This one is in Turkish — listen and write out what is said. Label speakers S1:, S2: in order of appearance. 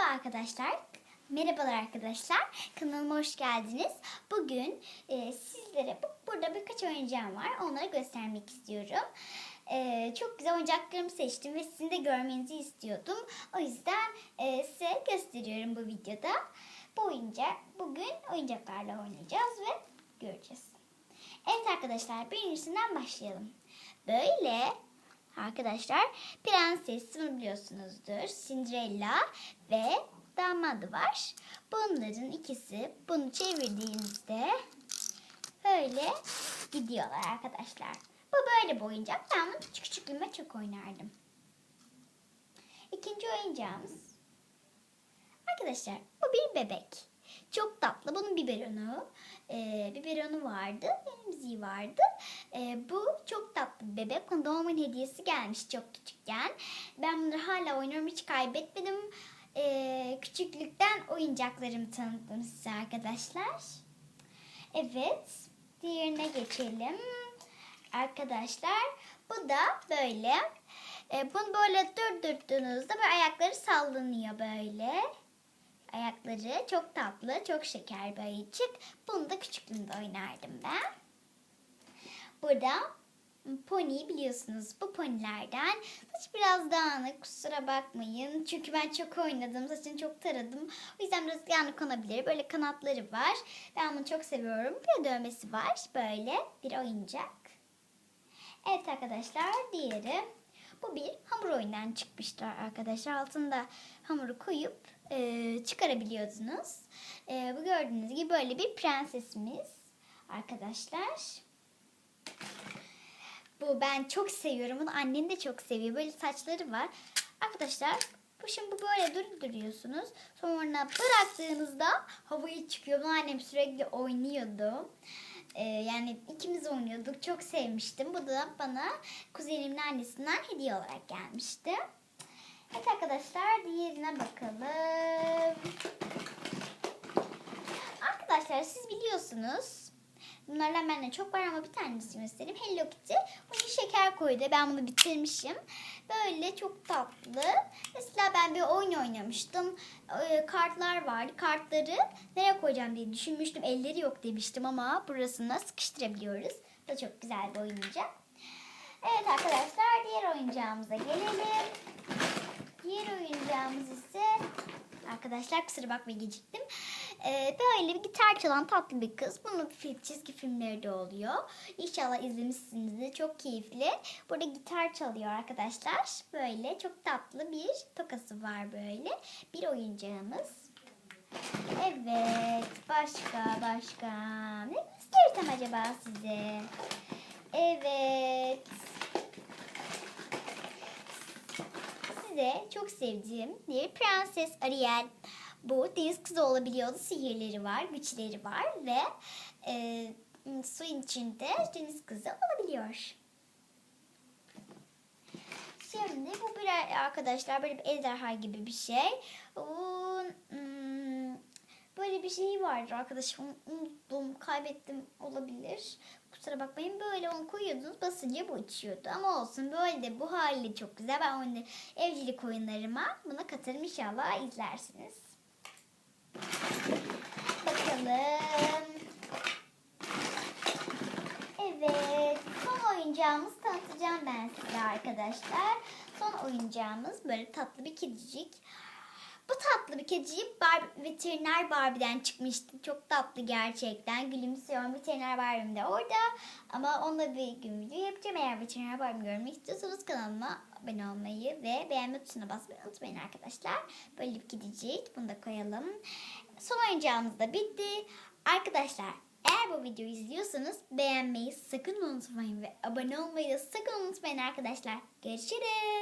S1: Merhaba arkadaşlar. Merhabalar arkadaşlar. Kanalıma hoş geldiniz. Bugün e, sizlere bu, burada birkaç oyuncağım var. Onları göstermek istiyorum. E, çok güzel oyuncaklarımı seçtim ve sizin de görmenizi istiyordum. O yüzden e, size gösteriyorum bu videoda. Bu oyuncak bugün oyuncaklarla oynayacağız ve göreceğiz. Evet arkadaşlar birincisinden başlayalım. Böyle arkadaşlar prenses bunu biliyorsunuzdur. Cinderella ve damadı var. Bunların ikisi bunu çevirdiğinizde böyle gidiyorlar arkadaşlar. Bu böyle bir oyuncak. Ben bunu küçük küçüklüğümde çok oynardım. İkinci oyuncağımız. Arkadaşlar bu bir bebek. Çok tatlı. Bunun biberonu, e, biberonu vardı, emziği vardı. E, bu çok tatlı bir bebek. Bana doğum günü hediyesi gelmiş çok küçükken. Ben bunları hala oynuyorum. Hiç kaybetmedim. E, küçüklükten oyuncaklarımı tanıttım size arkadaşlar. Evet. Diğerine geçelim. Arkadaşlar bu da böyle. E, bunu böyle durdurduğunuzda böyle ayakları sallanıyor böyle. Ayakları çok tatlı, çok şeker bir ayıcık. Bunu da küçüklüğümde oynardım ben. Burada pony biliyorsunuz bu ponilerden. Saç biraz dağınık kusura bakmayın. Çünkü ben çok oynadım. Saçını çok taradım. O yüzden biraz yanık olabilir. Böyle kanatları var. Ben bunu çok seviyorum. Bir dövmesi var. Böyle bir oyuncak. Evet arkadaşlar diğeri. Bu bir hamur oyundan çıkmıştır arkadaşlar. Altında hamuru koyup e, çıkarabiliyorsunuz. E, bu gördüğünüz gibi böyle bir prensesimiz arkadaşlar. Bu ben çok seviyorum. Bunu annem de çok seviyor. Böyle saçları var. Arkadaşlar bu şimdi böyle durduruyorsunuz. Sonra bıraktığınızda havaya çıkıyor. Bunu annem sürekli oynuyordu. Ee, yani ikimiz oynuyorduk. Çok sevmiştim. Bu da bana kuzenimin annesinden hediye olarak gelmişti. Evet arkadaşlar diğerine bakalım. Arkadaşlar siz biliyorsunuz. Bunlardan bende çok var ama bir tanesini göstereyim. Hello Kitty. Bunu şeker koydu. Ben bunu bitirmişim. Böyle çok tatlı. Mesela ben bir oyun oynamıştım. Ee, kartlar vardı. Kartları nereye koyacağım diye düşünmüştüm. Elleri yok demiştim ama burasına sıkıştırabiliyoruz. Bu da çok güzel bir oyuncak. Evet arkadaşlar diğer oyuncağımıza gelelim. Diğer oyuncağımız ise arkadaşlar kusura bakmayın geciktim. Ee, böyle bir gitar çalan tatlı bir kız. Bunun film, çizgi filmleri de oluyor. İnşallah izlemişsinizdir. Çok keyifli. Burada gitar çalıyor arkadaşlar. Böyle çok tatlı bir tokası var böyle. Bir oyuncağımız. Evet. Başka başka. Ne göstersem acaba size? Evet. Size çok sevdiğim bir Prenses Ariel. Bu deniz kızı olabiliyordu. Sihirleri var, güçleri var ve e, suyun içinde deniz kızı olabiliyor. Şimdi bu bir arkadaşlar böyle bir ejderha gibi bir şey. O, hmm, böyle bir şey vardır arkadaşım. Unuttum, kaybettim olabilir. Kusura bakmayın böyle onu koyuyordunuz basınca bu uçuyordu. Ama olsun böyle de bu hali çok güzel. Ben onu evcilik oyunlarıma buna katarım inşallah izlersiniz. Bakalım. Evet. Son oyuncağımız tanıtacağım ben size arkadaşlar. Son oyuncağımız böyle tatlı bir kedicik. Bu tatlı bir kediciyi Barbie, veteriner Barbie'den çıkmıştı. Çok tatlı gerçekten. Gülümsüyorum. Veteriner Barbie'm de orada. Ama onunla bir gün video yapacağım. Eğer veteriner Barbie'mi görmek istiyorsanız kanalıma abone olmayı ve beğenme tuşuna basmayı unutmayın arkadaşlar. Böyle bir kedicik. Bunu da koyalım. Son oyuncağımız da bitti. Arkadaşlar eğer bu videoyu izliyorsanız beğenmeyi sakın unutmayın ve abone olmayı da sakın unutmayın arkadaşlar. Görüşürüz.